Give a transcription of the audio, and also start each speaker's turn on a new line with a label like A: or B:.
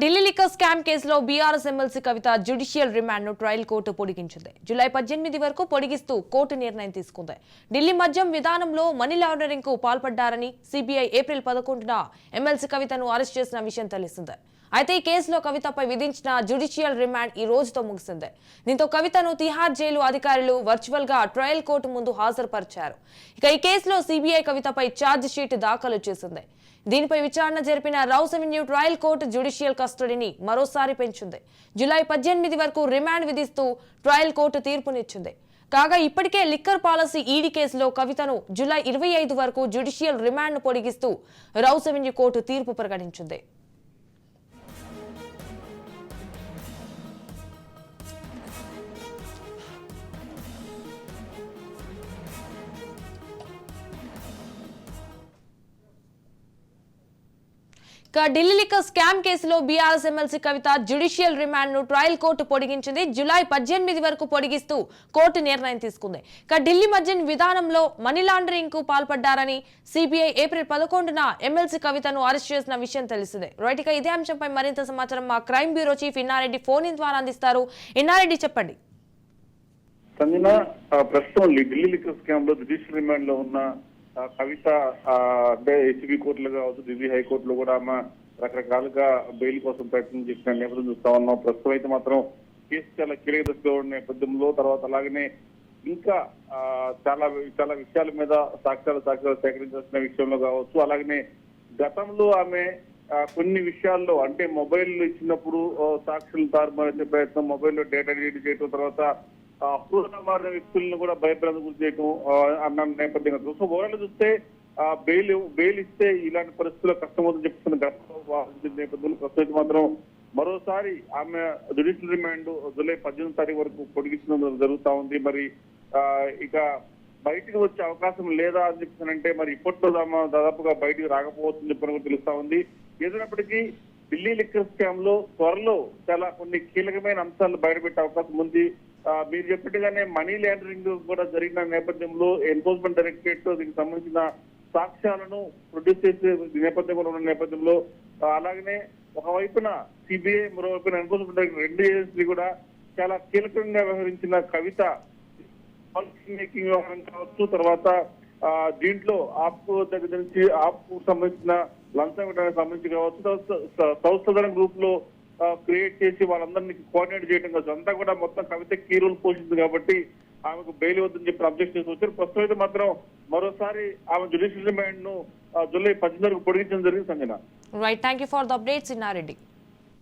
A: Delhi liquor scam కేసులో BRS MLC Kavitha judicial రిమాండ్ను trial court పొడిగించింది. జూలై పద్దెనిమిది వరకు పొడిగిస్తూ కోర్టు నిర్ణయం తీసుకుంది. ఢిల్లీ మద్యం విధానంలో మనీ లాండరింగ్కు పాల్పడ్డారని సిబిఐ ఏప్రిల్ పదకొండున ఎమ్మెల్సీ కవితను అరెస్ట్ చేసిన విషయం తెలిసిందే. అయితే ఈ కేసులో కవితపై విధించిన జ్యుడిషియల్ రిమాండ్ ఈ రోజుతో ముగిసింది. దీంతో కవితను తిహార్ జైలు అధికారులు వర్చువల్గా ట్రయల్ కోర్టు ముందు హాజరుపరిచారు. ఇక ఈ కేసులో సిబిఐ కవితపై ఛార్జ్ షీట్ దాఖలు చేసింది. దీనిపై విచారణ జరిపిన Rouse Avenue trial court judicial కస్టడీని మరోసారి పెంచింది. జూలై పద్దెనిమిది వరకు రిమాండ్ విధిస్తూ ట్రయల్ కోర్టు తీర్పునిచ్చింది. కాగా ఇప్పటికే లిక్కర్ పాలసీ ఈడీ కేసులో కవితను జూలై ఇరవై ఐదు వరకు జ్యుడిషియల్ రిమాండ్ను పొడిగిస్తూ రౌస్ అవెన్యూ కోర్టు తీర్పు ప్రకటించింది. ఢిల్లీ లిక్కర్ స్కామ్ కేసులో బీఆర్ఎస్ ఎమ్మెల్సీ కవిత జ్యుడిషియల్ రిమాండ్ను ట్రయల్ కోర్టు పొడిగించింది. జులై పద్దెనిమిది వరకు పొడిగిస్తూ కోర్టు నిర్ణయం తీసుకుంది. ఇక ఢిల్లీ మద్యం విధానంలో మనీ లాండరింగ్కు పాల్పడ్డారని సిబిఐ ఏప్రిల్ పదకొండున ఎమ్మెల్సీ కవితను అరెస్ట్ చేసిన విషయం తెలిసిందే. రైట్గా ఇదే అంశంపై మరింత సమాచారం మా crime bureau chief Innareddy phone in ద్వారా అందిస్తారు. ఇన్నారెడ్డి చెప్పండి.
B: ప్రస్తుతం ఢిల్లీ లిక్కర్ స్కామ్లో జ్యుడిషియల్ రిమాండ్లో ఉన్న కవిత అంటే ఏసీబీ కోర్టులో కావచ్చు ఢిల్లీ హైకోర్టులో కూడా ఆమె రకరకాలుగా బెయిల్ కోసం ప్రయత్నం చేసిన నేపథ్యం చూస్తా ఉన్నాం. ప్రస్తుతం అయితే మాత్రం కేసు చాలా కీలక దశలో ఉన్న నేపథ్యంలో తర్వాత అలాగనే ఇంకా చాలా చాలా విషయాల మీద సాక్ష్యాలు సాక్ష్యాలు సేకరించాల్సిన విషయంలో కావచ్చు. అలాగనే గతంలో ఆమె కొన్ని విషయాల్లో అంటే మొబైల్ ఇచ్చినప్పుడు సాక్షులు తారుమారించే ప్రయత్నం మొబైల్లో డేటా డిలీట్ చేయడం తర్వాత అప్రూవల్ మారిన వ్యక్తులను కూడా భయప్రదం గురి చేయటం అన్న నేపథ్యంగా సో ఓవరాల్ చూస్తే బెయిల్ బెయిల్ ఇస్తే ఇలాంటి పరిస్థితుల్లో కష్టమవుతుంది చెప్తున్న గతంలో నేపథ్యంలో ప్రస్తుతం మాత్రం మరోసారి ఆమె జుడిషియల్ రిమాండ్ జూలై పద్దెనిమిది తారీఖు వరకు పొడిగించడం జరుగుతా ఉంది. మరి ఆ, ఇక బయటికి వచ్చే అవకాశం లేదా అని చెప్తానంటే మరి ఇప్పట్లో దాదాపుగా బయటికి రాకపోవచ్చని చెప్పని కూడా తెలుస్తా ఉంది. ఏదైనప్పటికీ ఢిల్లీ లిక్కర్ స్కామ్లో త్వరలో చాలా కొన్ని కీలకమైన అంశాలు బయటపెట్టే అవకాశం ఉంది. మీరు చెప్పినట్టుగానే మనీ లాండరింగ్ కూడా జరిగిన నేపథ్యంలో ఎన్ఫోర్స్మెంట్ డైరెక్టరేట్ దీనికి సంబంధించిన సాక్ష్యాలను ప్రొడ్యూస్ చేసే నేపథ్యంలో ఉన్న నేపథ్యంలో అలాగనే ఒకవైపున సిబిఐ మరోవైపున ఎన్ఫోర్స్మెంట్ డైరెక్టర్ రెండు ఏజెన్సీ కూడా చాలా కీలకంగా వ్యవహరించిన కవిత మేకింగ్ వ్యవహారం కావచ్చు తర్వాత దీంట్లో ఆప్ దగ్గర నుంచి ఆప్ సంబంధించిన లంచం ఇవ్వడానికి సంబంధించి కావచ్చు సౌత్ సదరన్ గ్రూప్లో క్రియేట్ చేసి వాళ్ళందరినీ కోఆర్డినేట్ చేయడం కావచ్చు అంతా కూడా మొత్తం కవిత కీ రోల్ కాబట్టి ఆమెకు బెయిల్ వద్దని చెప్పి అబ్జెక్ట్ చేసి వచ్చారు. ప్రస్తుతం అయితే మాత్రం మరోసారి ఆమె జుడిషియల్ రిమాండ్ను జూలై పద్దెనిమిది వరకు పొడిగించడం జరిగింది Sanjana.
A: Right thank you for the updates Innareddy